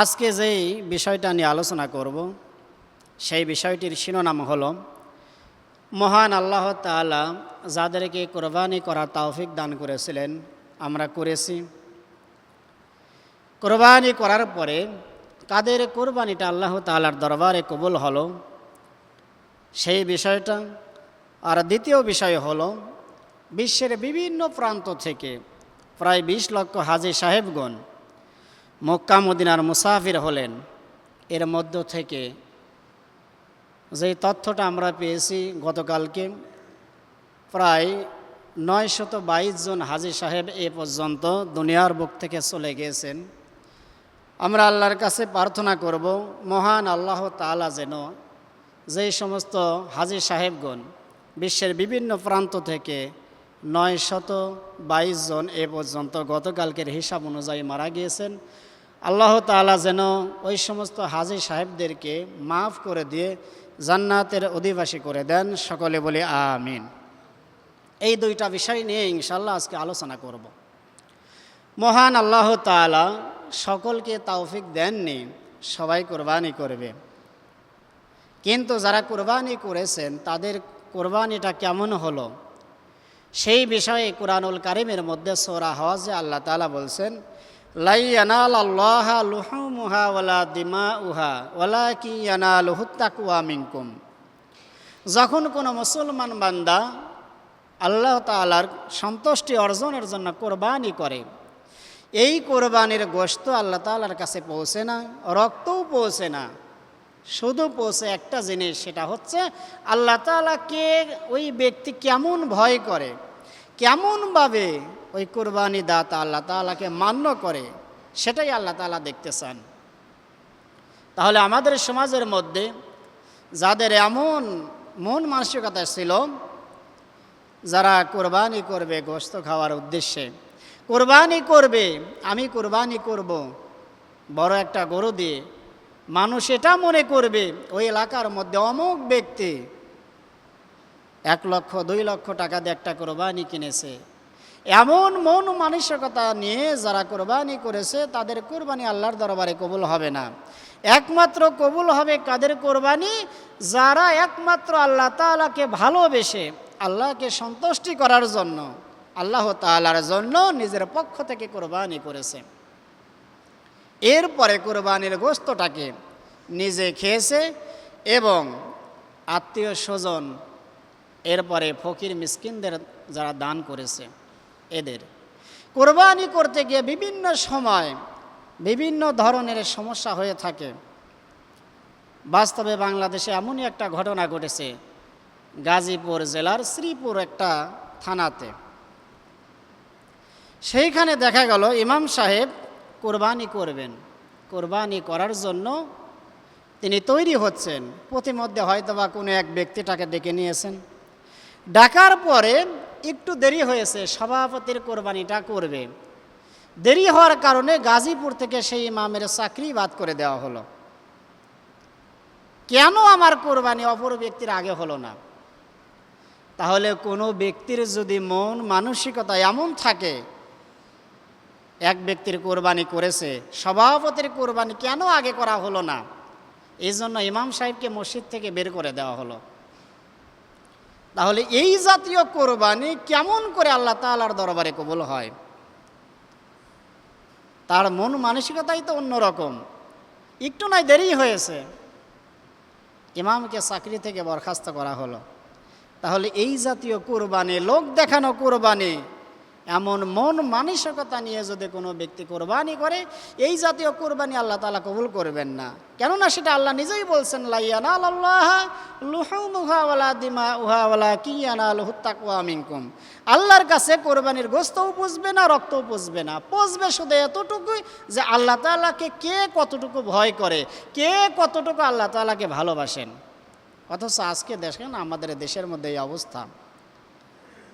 আজকে যেই বিষয়টা নিয়ে আলোচনা করব, সেই বিষয়টির শিরোনাম হল, মহান আল্লাহ তাআলা যাদেরকে কোরবানি করার তৌফিক দান করেছিলেন, আমরা করেছি। কোরবানি করার পরে কাদের কোরবানিটা আল্লাহ তাআলার দরবারে কবুল হলো, সেই বিষয়টা। আর দ্বিতীয় বিষয় হলো, বিশ্বের বিভিন্ন প্রান্ত থেকে প্রায় বিশ লক্ষ হাজি সাহেবগণ মক্কা মদিনার মুসাফির হলেন। এর মধ্য থেকে যে তথ্যটা আমরা পেয়েছি গতকালকে, প্রায় নয়শত বাইশ জন হাজি সাহেব এ পর্যন্ত দুনিয়ার বুক থেকে চলে গিয়েছেন। আমরা আল্লাহর কাছে প্রার্থনা করব, মহান আল্লাহ তাআলা যেন যেই সমস্ত হাজি সাহেবগণ বিশ্বের বিভিন্ন প্রান্ত থেকে নয় শত বাইশ জন এ পর্যন্ত গতকালকের হিসাব অনুযায়ী মারা গিয়েছেন। আল্লাহ তাআলা যেন ওই সমস্ত হাজি সাহেবদেরকে মাফ করে দিয়ে জান্নাতের অধিবাসী করে দেন, সকলে বলে আমিন। এই দুইটা বিষয় নিয়ে ইনশাল্লাহ আজকে আলোচনা করব। মহান আল্লাহ তাআলা সকলকে তাওফিক দেননি, সবাই কোরবানি করবে। কিন্তু যারা কোরবানি করেছেন, তাদের কোরবানিটা কেমন হলো? সেই বিষয়ে কোরআনুল কারিমের মধ্যে সোরা হওয়াজে আল্লাহ তাআলা বলছেন দিমা উহা যখন কোনো মুসলমান বান্দা আল্লাহ তাআলার সন্তুষ্টি অর্জনের জন্য কোরবানি করে, এই কোরবানির গোশত আল্লাহ তাআলার কাছে পৌঁছে না, রক্তও পৌঁছে না। শুধু পৌঁছে একটা জিনিস, সেটা হচ্ছে আল্লাহ তাআলা কে ওই ব্যক্তি কেমন ভয় করে? কেমনভাবে ওই কোরবানি দাতা আল্লাহ তাআলাকে মান্য করে, সেটাই আল্লাহ তাআলা দেখতে চান। তাহলে আমাদের সমাজের মধ্যে যাদের এমন মন মানসিকতা ছিল, যারা কোরবানি করবে গোস্ত খাওয়ার উদ্দেশ্যে, কোরবানি করবে, আমি কোরবানি করব, বড় একটা গরু দিয়ে, মানুষ এটা মনে করবে, ওই এলাকার মধ্যে অমুক ব্যক্তি এক লক্ষ, দুই লক্ষ টাকা দিয়ে একটা কোরবানি কিনেছে। এমন মন মানসিকতা নিয়ে যারা কোরবানি করেছে, তাদের কোরবানি আল্লাহর দরবারে কবুল হবে না। একমাত্র কবুল হবে কাদের কোরবানি? যারা একমাত্র আল্লাহ তাআলাকে ভালোবেসে আল্লাহকে সন্তুষ্টি করার জন্য, আল্লাহ তাআলার জন্য নিজের পক্ষ থেকে কোরবানি করেছে। এরপরে কোরবানির গোস্তটাকে নিজে খেয়েছে এবং আত্মীয় স্বজন এরপরে ফকির মিসকিনদের যারা দান করেছে, এদের। কোরবানি করতে গিয়ে বিভিন্ন সময় বিভিন্ন ধরনের সমস্যা হয়ে থাকে। বাস্তবে বাংলাদেশে এমনই একটা ঘটনা ঘটেছে, গাজীপুর জেলার শ্রীপুর একটা থানাতে। সেইখানে দেখা গেল, ইমাম সাহেব কোরবানি করবেন। কোরবানি করার জন্য তিনি তৈরি হচ্ছেন। প্রতিমধ্যে হয়তোবা কোনো এক ব্যক্তিটাকে ডেকে নিয়েছেন। ডাকার পরে একটু দেরি হয়েছে, সভাপতির কোরবানিটা করবে। দেরি হওয়ার কারণে গাজীপুর থেকে সেই ইমামের চাকরি বাদ করে দেওয়া হলো। কেন আমার কোরবানি অপর ব্যক্তির আগে হলো না? তাহলে কোনো ব্যক্তির যদি মন মানসিকতা এমন থাকে, এক ব্যক্তির কোরবানি করেছে, সভাপতির কোরবানি কেন আগে করা হলো না? এই জন্য ইমাম সাহেবকে মসজিদ থেকে বের করে দেওয়া হলো। তাহলে এই জাতীয় কোরবানি কেমন করে আল্লাহ তালার দরবারে কবুল হয়? তার মন মানসিকতাই তো অন্যরকম। একটু নয়, দেরি হয়েছে। ইমামকে চাকরি থেকে বরখাস্ত করা হলো। তাহলে এই জাতীয় কোরবানি, লোক দেখানো কোরবানি এমন মন মানসিকতা নিয়ে যদি কোনো ব্যক্তি কোরবানি করে, এই জাতীয় কোরবানি আল্লাহ তালা কবুল করবেন না। কেননা সেটা আল্লাহ নিজেই বলছেন লাইয়ানা দিমা উহাওয়ালা আল্লাহর কাছে কোরবানির গোস্তও পুষবে না, রক্তও পুষবে না। পুষবে শুধু এতটুকুই যে আল্লাহ তালাকে কে কতটুকু ভয় করে, কে কতটুকু আল্লাহ তালাকে ভালোবাসেন। অথচ আজকে দেখেন আমাদের দেশের মধ্যে এই অবস্থা।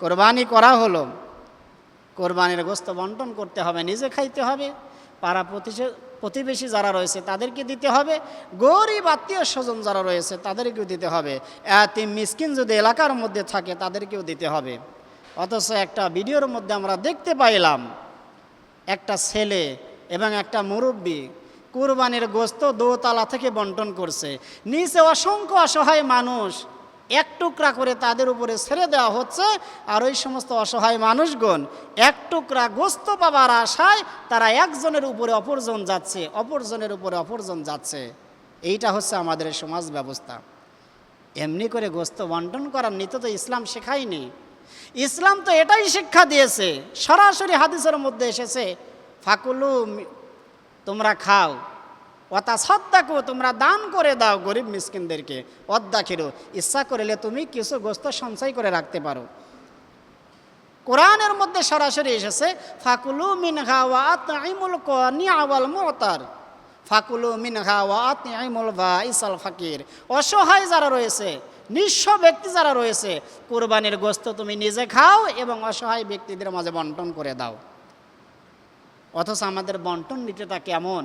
কোরবানি করা হলো। কোরবানির গোস্ত বন্টন করতে হবে, নিজে খাইতে হবে। পাড়া প্রতিবেশী যারা রয়েছে তাদেরকে দিতে হবে। গরিব আত্মীয় স্বজন যারা রয়েছে তাদেরকেও দিতে হবে। এতিম, মিসকিন যদি এলাকার মধ্যে থাকে তাদেরকেও দিতে হবে। অথচ একটা ভিডিওর মধ্যে আমরা দেখতে পাইলাম, একটা ছেলে এবং একটা মুরব্বী কুরবানির গোস্ত দোতলা থেকে বন্টন করছে। নিচে অসংখ্য অসহায় মানুষ এক টুকরা করে তাদের উপরে ছেড়ে দেওয়া হচ্ছে। আর ওই সমস্ত অসহায় মানুষগণ এক টুকরা গোস্ত পাবার আশায় তারা একজনের উপরে অপরজন যাচ্ছে, অপরজনের উপরে অপরজন যাচ্ছে। এইটা হচ্ছে আমাদের সমাজ ব্যবস্থা। এমনি করে গোস্ত বন্টন করার নীতি তো ইসলাম শেখায়নি ইসলাম তো এটাই শিক্ষা দিয়েছে, সরাসরি হাদিসের মধ্যে এসেছে, ফাকুলু, তোমরা খাও। অতা সদ্দাকু তোমরা দান করে দাও গরিব মিসকিনদেরকে। অদ্দাখিরু ইচ্ছা করলে তুমি কিছু গোস্ত সঞ্চয় করে রাখতে পারো। কোরআনের মধ্যে সরাসরি এসেছে, ফাকুলু মিনহা ওয়া আতঈমুল আওয়াল মুতার। ফাকুলু মিনহা ওয়া আতঈমুল ইসাল ফাকির। অসহায় যারা রয়েছে, নিঃস্ব ব্যক্তি যারা রয়েছে, কোরবানির গোস্ত তুমি নিজে খাও এবং অসহায় ব্যক্তিদের মাঝে বন্টন করে দাও। অথচ আমাদের বন্টন নীতিটা কেমন?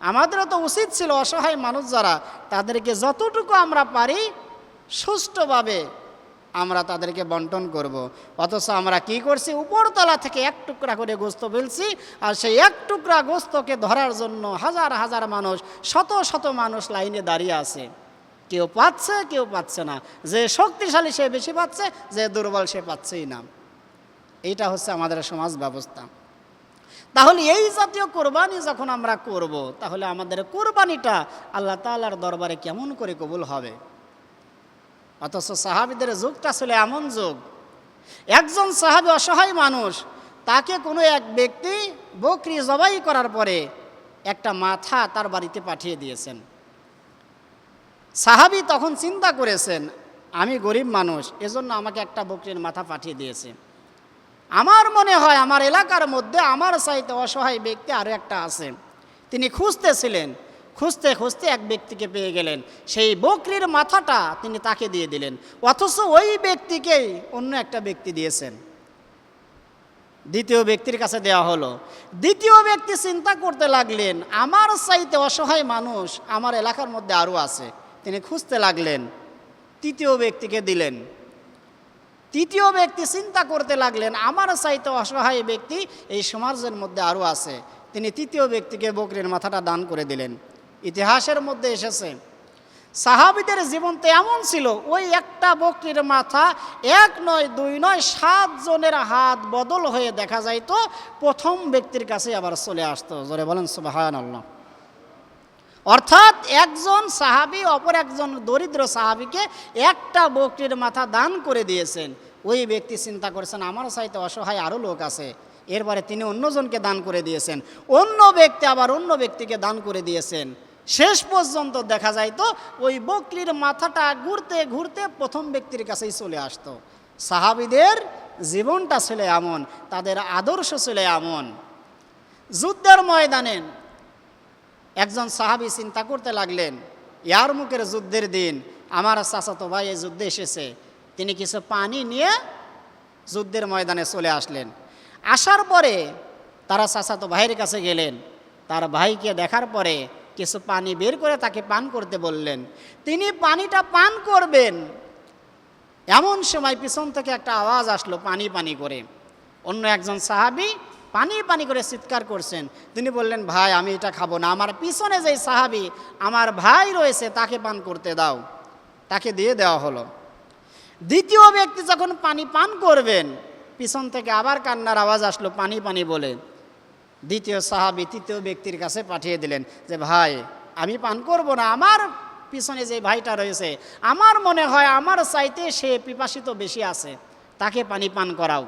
আমাদেরও তো উচিত ছিল অসহায় মানুষ যারা, তাদেরকে যতটুকু আমরা পারি সুষ্ঠুভাবে আমরা তাদেরকে বন্টন করব। অথচ আমরা কি করছি? উপরতলা থেকে এক টুকরা করে গোস্ত ফেলছি, আর সেই এক টুকরা গোস্তকে ধরার জন্য হাজার হাজার মানুষ, শত শত মানুষ লাইনে দাঁড়িয়ে আছে। কেউ পাচ্ছে কেউ পাচ্ছে না। যে শক্তিশালী সে বেশি পাচ্ছে, যে দুর্বল সে পাচ্ছেই না। এইটা হচ্ছে আমাদের সমাজ ব্যবস্থা। তাহলে এই জাতীয় কোরবানি যখন আমরা করব, তাহলে আমাদের কোরবানিটা আল্লাহ তাআলার দরবারে কেমন করে কবুল হবে? অথচ সাহাবিদের যুগটা ছিল এমন যুগ। একজন সাহাবি অসহায় মানুষ, তাকে কোনো এক ব্যক্তি বকরি জবাই করার পরে একটা মাথা তার বাড়িতে পাঠিয়ে দিয়েছেন। সাহাবি তখন চিন্তা করেছেন, আমি গরিব মানুষ, এজন্য আমাকে একটা বকরির মাথা পাঠিয়ে দিয়েছে। আমার মনে হয় আমার এলাকার মধ্যে আমার চাইতে অসহায় ব্যক্তি আরও একটা আছে। তিনি খুঁজতেছিলেন, খুঁজতে খুঁজতে এক ব্যক্তিকে পেয়ে গেলেন। সেই বকরির মাথাটা তিনি তাকে দিয়ে দিলেন। অথচ ওই ব্যক্তিকেই অন্য একটা ব্যক্তি দিয়েছেন। দ্বিতীয় ব্যক্তির কাছে দেওয়া হলো, দ্বিতীয় ব্যক্তি চিন্তা করতে লাগলেন, আমার চাইতে অসহায় মানুষ আমার এলাকার মধ্যে আরও আছে। তিনি খুঁজতে লাগলেন, তৃতীয় ব্যক্তিকে দিলেন। তৃতীয় ব্যক্তি চিন্তা করতে লাগলেন, আমার চাইতে অসহায় ব্যক্তি এই সমাজের মধ্যে আরও আছে। তিনি তৃতীয় ব্যক্তিকে বকরির মাথাটা দান করে দিলেন। ইতিহাসের মধ্যে এসেছে, সাহাবিদের জীবন তো এমন ছিল, ওই একটা বকরির মাথা এক নয়, দুই নয়, সাত জনের হাত বদল হয়ে দেখা যাইতো, প্রথম ব্যক্তির কাছে আবার চলে আসতো। জোরে বলেন সুবাহান আল্লাহ অর্থাৎ একজন সাহাবি, অপর একজন দরিদ্র সাহাবিকে একটা বকরির মাথা দান করে দিয়েছেন। ওই ব্যক্তি চিন্তা করেছেন, আমার চাইতে অসহায় আরও লোক আছে। এরপরে তিনি অন্যজনকে দান করে দিয়েছেন। অন্য ব্যক্তি আবার অন্য ব্যক্তিকে দান করে দিয়েছেন। শেষ পর্যন্ত দেখা যায় তো ওই বকরির মাথাটা ঘুরতে ঘুরতে প্রথম ব্যক্তির কাছেই চলে আসতো। সাহাবিদের জীবনটা ছিল এমন, তাদের আদর্শ ছিল এমন। যুদ্ধের ময়দানে একজন সাহাবি চিন্তা করতে লাগলেন, ইয়ার মুখের যুদ্ধের দিন, আমার চাচাতো ভাই এই যুদ্ধে এসেছে। তিনি কিছু পানি নিয়ে যুদ্ধের ময়দানে চলে আসলেন। আসার পরে তারা চাচাতো ভাইয়ের কাছে গেলেন। তার ভাইকে দেখার পরে কিছু পানি বের করে তাকে পান করতে বললেন, তিনি পানিটা পান করবেন। এমন সময় পিছন থেকে একটা আওয়াজ আসলো পানি পানি করে। অন্য একজন সাহাবি পানি পানি করে চিৎকার করছেন। তিনি বললেন, ভাই, আমি এটা খাব না। আমার পিছনে যেই সাহাবি, আমার ভাই রয়েছে, তাকে পান করতে দাও। তাকে দিয়ে দেওয়া হলো। দ্বিতীয় ব্যক্তি যখন পানি পান করবেন, পিছন থেকে আবার কান্নার আওয়াজ আসলো, পানি পানি বলে। দ্বিতীয় সাহাবি তৃতীয় ব্যক্তির কাছে পাঠিয়ে দিলেন যে, ভাই, আমি পান করব না। আমার পিছনে যে ভাইটা রয়েছে, আমার মনে হয়, আমার চাইতে সে পিপাসিত বেশি আছে। তাকে পানি পান করাও।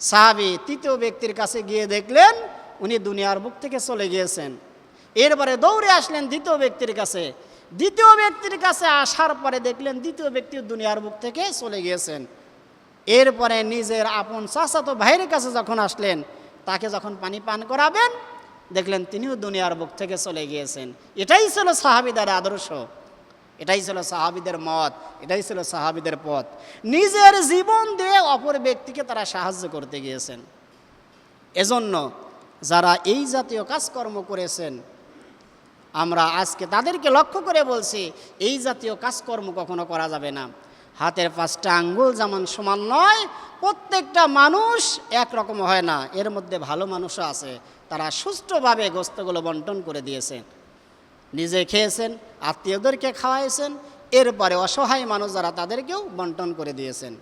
সাহাবি তৃতীয় ব্যক্তির কাছে গিয়ে দেখলেন, উনি দুনিয়ার বুক থেকে চলে গিয়েছেন। এরপরে দৌড়ে আসলেন দ্বিতীয় ব্যক্তির কাছে। দ্বিতীয় ব্যক্তির কাছে আসার পরে দেখলেন দ্বিতীয় ব্যক্তি দুনিয়ার বুক থেকে চলে গিয়েছেন। এরপরে নিজের আপন চাচাতো ভাইয়ের কাছে যখন আসলেন, তাকে যখন পানি পান করাবেন, দেখলেন তিনিও দুনিয়ার বুক থেকে চলে গিয়েছেন। এটাই ছিল সাহাবিদের আদর্শ। এটাই ছিল সাহাবিদের মত, এটাই ছিল সাহাবিদের পথ। নিজের জীবন দিয়ে অপর ব্যক্তিকে তারা সাহায্য করতে গিয়েছেন। এজন্য যারা এই জাতীয় কাজকর্ম করেছেন, আমরা আজকে তাদেরকে লক্ষ্য করে বলছি, এই জাতীয় কাজকর্ম কখনো করা যাবে না। হাতের পাঁচটা আঙ্গুল যেমন সমান নয়, প্রত্যেকটা মানুষ একরকম হয় না। এর মধ্যে ভালো মানুষও আছে, তারা সুষ্ঠুভাবে গোস্তগুলো বন্টন করে দিয়েছেন নিজে খেয়েছেন, আত্মীয়দেরকে খাওয়াইছেন, এরপরে অসহায় মানুষ যারা তাদেরকেও বন্টন করে দিয়েছেন।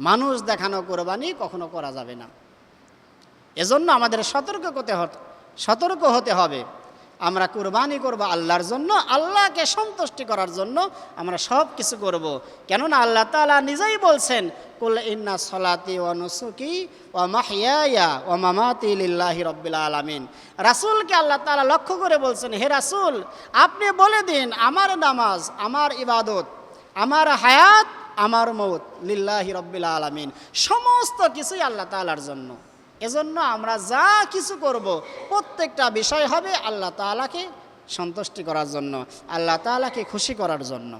মানুষ দেখানো কোরবানি কখনো করা যাবে না। এজন্য আমাদের সতর্ক করতে হতে, সতর্ক হতে হবে। আমরা কুরবানি করব আল্লাহর জন্য, আল্লাহকে সন্তুষ্টি করার জন্য আমরা সব কিছু করব। কেননা আল্লাহ তাআলা নিজেই বলছেন, কুল ইন্না সলাতি ও নুসুকি ও মাহিয়া ও মামাতি লিল্লাহি রব্বিল আলামিন। রাসূলকে আল্লাহ তাআলা লক্ষ্য করে বলছেন, হে রাসূল, আপনি বলে দিন, আমার নামাজ, আমার ইবাদত, আমার হায়াত, আমার মৌত লিল্লাহি রব্বিল আলামিন। সমস্ত কিছুই আল্লাহ তাআলার জন্য। এজন্য আমরা যা কিছু করব, প্রত্যেকটা বিষয় হবে আল্লাহ তালাকে সন্তুষ্টি করার জন্য, আল্লাহ তালাকে খুশি করার জন্য।